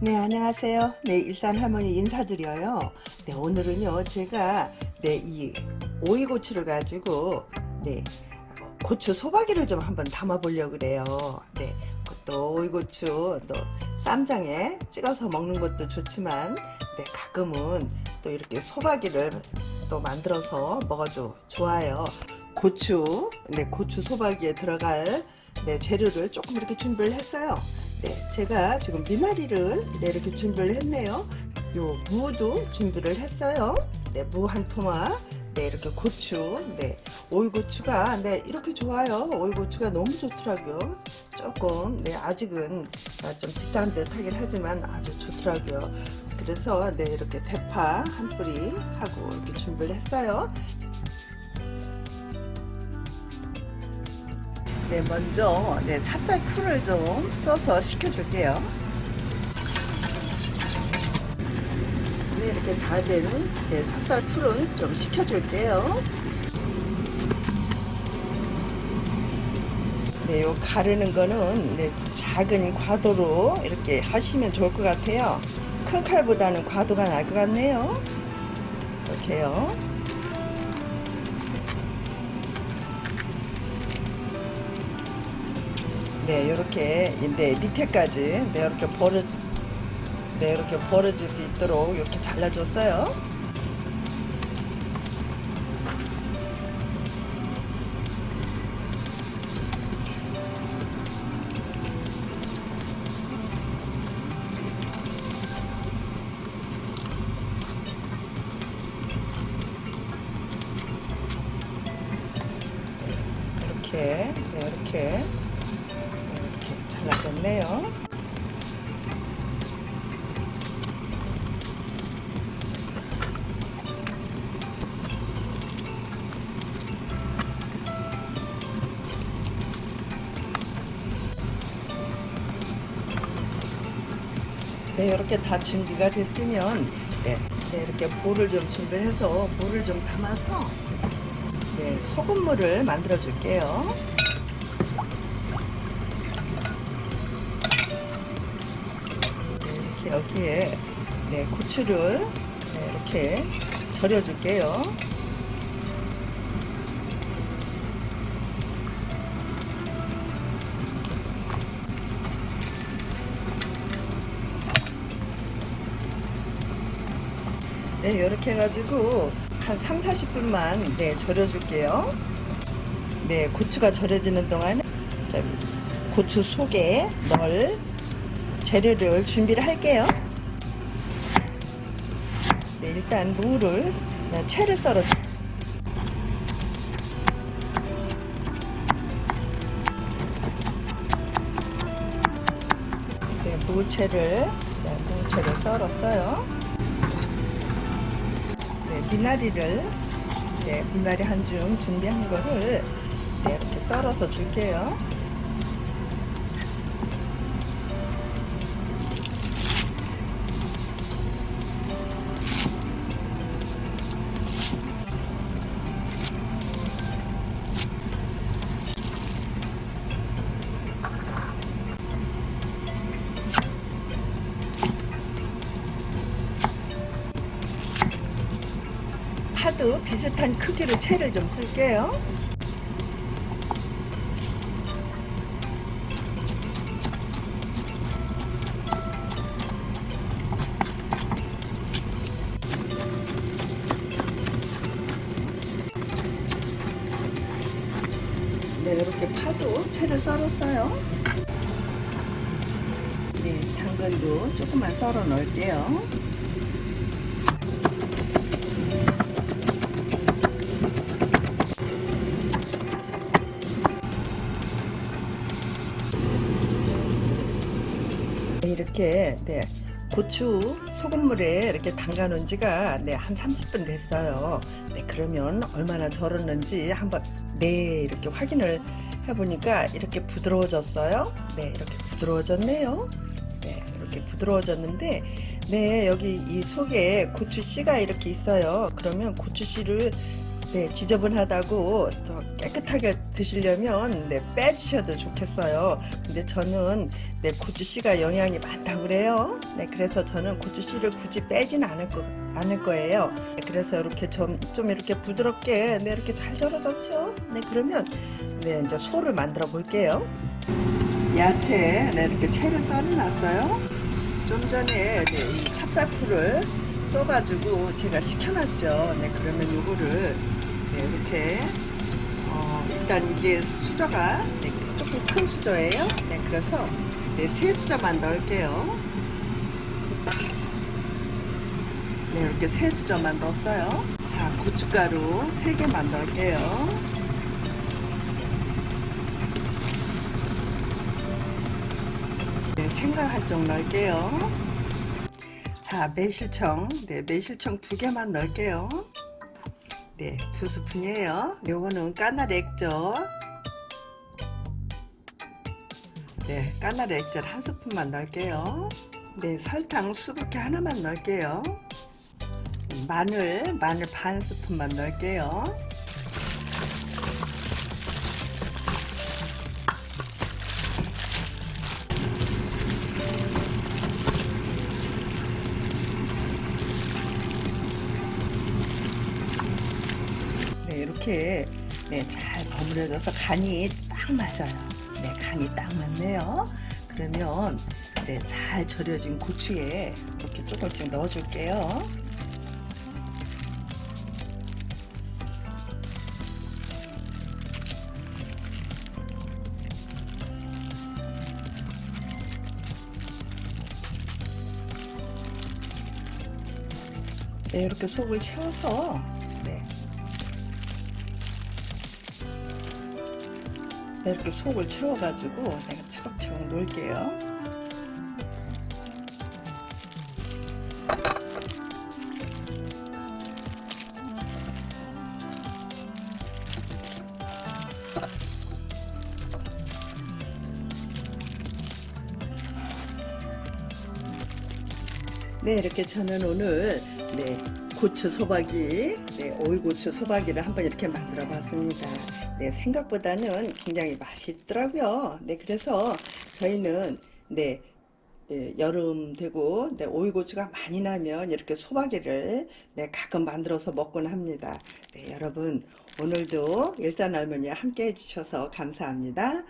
네, 안녕하세요. 네, 일산 할머니 인사드려요. 네, 오늘은요, 제가, 네, 이 오이고추를 가지고, 네, 고추 소박이를 좀 한번 담아 보려고 그래요. 네, 또 오이고추, 또 쌈장에 찍어서 먹는 것도 좋지만, 네, 가끔은 또 이렇게 소박이를 또 만들어서 먹어도 좋아요. 고추, 네, 고추 소박이에 들어갈 네, 재료를 조금 이렇게 준비를 했어요. 네, 제가 지금 미나리를 네, 이렇게 준비를 했네요. 요 무도 준비를 했어요. 네, 무 한 토막. 네, 이렇게 고추. 네, 오이고추가 네, 이렇게 좋아요. 오이고추가 너무 좋더라고요. 조금 네, 아직은 아, 좀 비싼 듯 하긴 하지만 아주 좋더라고요. 그래서 네, 이렇게 대파 한 뿌리 하고 이렇게 준비를 했어요. 네, 먼저 네, 찹쌀 풀을 좀 써서 식혀줄게요. 네, 이렇게 다 된 네, 찹쌀 풀은 좀 식혀줄게요. 네, 요 가르는 거는 네, 작은 과도로 이렇게 하시면 좋을 것 같아요. 큰 칼보다는 과도가 나을 것 같네요. 이렇게요. 네, 이렇게 네, 밑에까지 네, 이렇게 벌어 네, 이렇게 벌어질 수 있도록 이렇게 잘라줬어요. 이렇게, 네, 이렇게, 네, 이렇게 잘라졌네요. 네, 이렇게 다 준비가 됐으면, 네, 네, 이렇게 볼을 좀 준비해서 물을 좀 담아서, 네, 소금물을 만들어 줄게요. 여기에 네, 고추를 네, 이렇게 절여 줄게요. 네, 이렇게 해가지고 한 3, 40분만 네, 절여줄게요. 네, 고추가 절여지는 저기 고추 속에 넣을 재료를 준비를 할게요. 네, 일단 무를 네, 채를 썰어 네, 무채를 네, 무채를 썰었어요. 네, 미나리를 네, 미나리 한 줌 준비한 거를 네, 이렇게 썰어서 줄게요. 파도 비슷한 크기로 채를 좀 쓸게요. 네, 이렇게 파도 채를 썰었어요. 네, 당근도 조금만 썰어 넣을게요. 이렇게 네, 고추 소금물에 이렇게 담가 놓은 지가 네, 한 30분 됐어요. 네, 그러면 얼마나 절었는지 한번 네, 이렇게 확인을 해 보니까 이렇게 부드러워졌어요. 네, 이렇게 부드러워졌네요. 네, 이렇게 부드러워졌는데 네, 여기 이 속에 고추 씨가 이렇게 있어요. 그러면 고추 씨를 네, 지저분하다고 더 깨끗하게 드시려면 네, 빼주셔도 좋겠어요. 근데 저는 네, 고추 씨가 영양이 많다고 그래요. 네, 그래서 저는 고추 씨를 굳이 빼진 않을 거 않을 거예요. 네, 그래서 이렇게 좀, 좀 이렇게 부드럽게 네, 이렇게 잘 절여졌죠. 네, 그러면 네, 이제 소를 만들어 볼게요. 야채 네, 이렇게 채를 썰어놨어요. 좀 전에 네, 이 찹쌀풀을 써가지고 제가 식혀놨죠. 네, 그러면 요거를 네, 이렇게 어, 일단 이게 수저가 네, 조금 큰 수저예요. 네, 그래서 네, 세 수저만 넣을게요. 네, 이렇게 세 수저만 넣었어요. 자, 고춧가루 세 개만 넣을게요. 생강 한쪽 넣을게요. 자, 매실청. 네, 매실청 두 개만 넣을게요. 네, 두 스푼이에요. 요거는 까나리 액젓. 네, 까나리 액젓 한 스푼만 넣을게요. 네, 설탕 수북히 하나만 넣을게요. 마늘, 마늘 반 스푼만 넣을게요. 이렇게 네, 잘 버무려져서 간이 딱 맞아요. 네, 간이 딱 맞네요. 그러면 네, 잘 절여진 고추에 이렇게 조금씩 넣어줄게요. 네, 이렇게 속을 채워서 이렇게 속을 채워가지고 내가 차곡차곡 놓을게요. 네, 이렇게 저는 오늘 네, 고추 소박이, 네, 오이고추 소박이를 한번 이렇게 만들어 봤습니다. 네, 생각보다는 굉장히 맛있더라고요. 네, 그래서 저희는 네, 예, 여름 되고 네, 오이고추가 많이 나면 이렇게 소박이를 네, 가끔 만들어서 먹곤 합니다. 네, 여러분 오늘도 일산 할머니와 함께 해주셔서 감사합니다.